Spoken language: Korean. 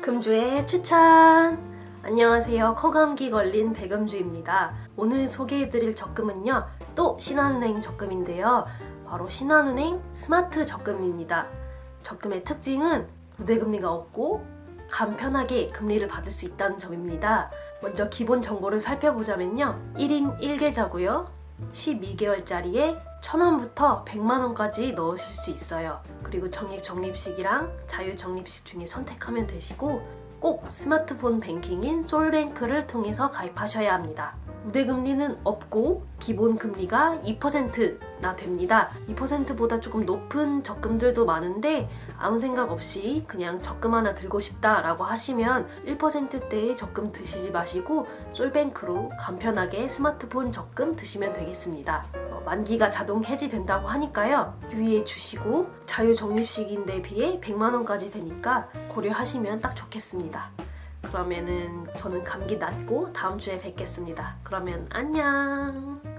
금주의 추천! 안녕하세요. 코감기 걸린 백음주입니다. 오늘 소개해드릴 적금은요. 또 신한은행 적금인데요. 바로 신한은행 스마트 적금입니다. 적금의 특징은 우대금리가 없고 간편하게 금리를 받을 수 있다는 점입니다. 먼저 기본 정보를 살펴보자면요. 1인 1계좌고요. 12개월짜리에 1000원부터 100만원까지 넣으실 수 있어요. 그리고 정액 적립식이랑 자유 적립식 중에 선택하면 되시고 꼭 스마트폰 뱅킹인 솔뱅크를 통해서 가입하셔야 합니다. 우대금리는 없고 기본 금리가 2%나 됩니다. 2%보다 조금 높은 적금들도 많은데 아무 생각 없이 그냥 적금 하나 들고 싶다라고 하시면 1%대의 적금 드시지 마시고 솔뱅크로 간편하게 스마트폰 적금 드시면 되겠습니다. 어, 만기가 자동 해지된다고 하니까요. 유의해 주시고 자유 적립식인데 비해 100만 원까지 되니까 고려하시면 딱 좋겠습니다. 그러면은 저는 감기 낫고 다음 주에 뵙겠습니다. 그러면 안녕.